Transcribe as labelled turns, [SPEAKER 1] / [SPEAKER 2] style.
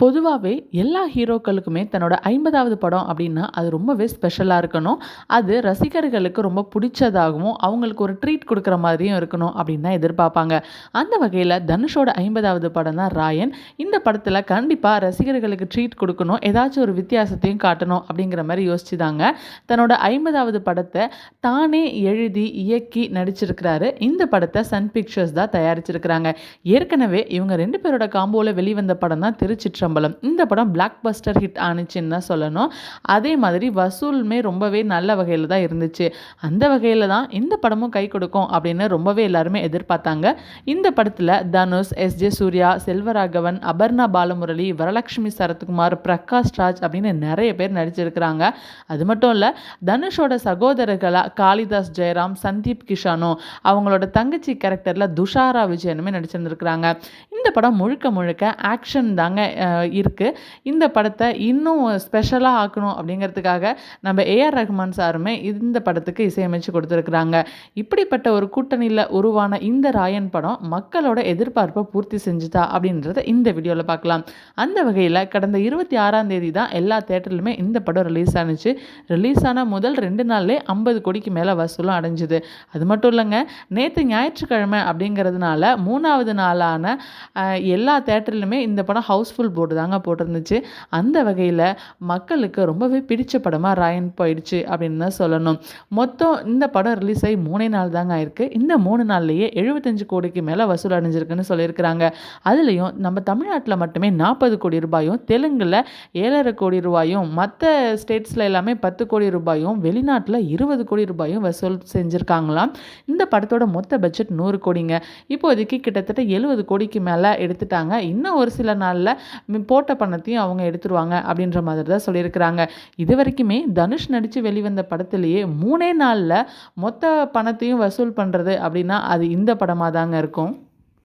[SPEAKER 1] பொதுவாகவே எல்லா ஹீரோக்களுக்குமே தன்னோட ஐம்பதாவது படம் அப்படின்னா அது ரொம்பவே ஸ்பெஷலாக இருக்கணும். அது ரசிகர்களுக்கு ரொம்ப பிடிச்சதாகவும் அவங்களுக்கு ஒரு ட்ரீட் கொடுக்குற மாதிரியும் இருக்கணும் அப்படின்னு தான் எதிர்பார்ப்பாங்க. அந்த வகையில் தனுஷோட ஐம்பதாவது படம் தான் ராயன். இந்த படத்தில் கண்டிப்பாக ரசிகர்களுக்கு ட்ரீட் கொடுக்கணும் ஏதாச்சும் ஒரு வித்தியாசத்தையும் காட்டணும் அப்படிங்கிற மாதிரி யோசிச்சுதாங்க. தன்னோட ஐம்பதாவது படத்தை தானே எழுதி இயக்கி நடிச்சிருக்கிறாரு. இந்த படத்தை சன் பிக்சர்ஸ் தான் தயாரிச்சிருக்கிறாங்க. ஏற்கனவே இவங்க ரெண்டு பேரோட காம்போவில் வெளிவந்த படம் தான் சம்பளம். இந்த படம் பிளாக் பஸ்டர் ஹிட் ஆணுச்சுன்னு தான் சொல்லணும். அதே மாதிரி வசூலுமே ரொம்பவே நல்ல வகையில் தான் இருந்துச்சு. அந்த வகையில் தான் இந்த படமும் கை கொடுக்கும் அப்படின்னு ரொம்பவே எல்லாருமே எதிர்பார்த்தாங்க. இந்த படத்தில் தனுஷ் எஸ் ஜே சூர்யா செல்வராகவன் அபர்ணா பாலமுரளி வரலட்சுமி சரத்குமார் பிரகாஷ் ராஜ் அப்படின்னு நிறைய பேர் நடிச்சிருக்கிறாங்க. அது மட்டும் இல்லை தனுஷோட சகோதரர்களாக காளிதாஸ் ஜெயராம் சந்தீப் கிஷானோ அவங்களோட தங்கச்சி கேரக்டரில் துஷாரா விஜயனுமே நடிச்சிருந்துருக்கிறாங்க. இந்த படம் முழுக்க முழுக்க ஆக்ஷன் தாங்க இருக்குது இந்த படத்தை இன்னும் ஸ்பெஷலாக ஆக்கணும் அப்படிங்கிறதுக்காக நம்ம ஏஆர் ரஹ்மான் சாருமே இந்த படத்துக்கு இசையமைச்சு கொடுத்துருக்குறாங்க. இப்படிப்பட்ட ஒரு கூட்டணியில் உருவான இந்த ராயன் படம் மக்களோட எதிர்பார்ப்பை பூர்த்தி செஞ்சுதா அப்படின்றத இந்த வீடியோவில் பார்க்கலாம். அந்த வகையில் கடந்த இருபத்தி ஆறாம் தேதி தான் எல்லா தேட்டர்லையுமே இந்த படம் ரிலீஸ் ஆனுச்சு. ரிலீஸ் ஆன முதல் ரெண்டு நாள்லேயே ஐம்பது கோடிக்கு மேலே வசூலும் அடைஞ்சுது. அது மட்டும் இல்லைங்க நேற்று ஞாயிற்றுக்கிழமை அப்படிங்கிறதுனால மூணாவது நாளான எல்லா தேட்டர்லையுமே இந்த படம் ஹவுஸ்ஃபுல் போர்டு தாங்க போட்டிருந்துச்சு. அந்த வகையில் மக்களுக்கு ரொம்பவே பிடிச்ச படமாக ராயன் போயிடுச்சு அப்படின்னு தான் சொல்லணும். மொத்தம் இந்த படம் ரிலீஸ் ஆகி மூணே நாள் தாங்க ஆயிருக்கு. இந்த மூணு நாள்லேயே எழுபத்தஞ்சு கோடிக்கு மேலே வசூல் அடைஞ்சிருக்குன்னு சொல்லியிருக்கிறாங்க. அதுலேயும் நம்ம தமிழ்நாட்டில் மட்டுமே நாற்பது கோடி ரூபாயும் தெலுங்கில் ஏழரை கோடி ரூபாயும் மற்ற ஸ்டேட்ஸில் எல்லாமே பத்து கோடி ரூபாயும் வெளிநாட்டில் இருபது கோடி ரூபாயும் வசூல் செஞ்சுருக்காங்களாம். இந்த படத்தோட மொத்த பட்ஜெட் நூறு கோடிங்க. இப்போதைக்கு கிட்டத்தட்ட எழுபது கோடிக்கு மேலே எடுத்துட்டாங்க. இன்னும் ஒரு சில நாளில் போட்ட பணத்தையும் அவங்க எடுத்துருவாங்க அப்படின்ற மாதிரி தான் சொல்லியிருக்கிறாங்க. இது வரைக்குமே தனுஷ் நடித்து வெளிவந்த படத்துலேயே மூணே நாளில் மொத்த பணத்தையும் வசூல் பண்ணுறது அப்படின்னா அது இந்த படமாக தாங்க இருக்கும்.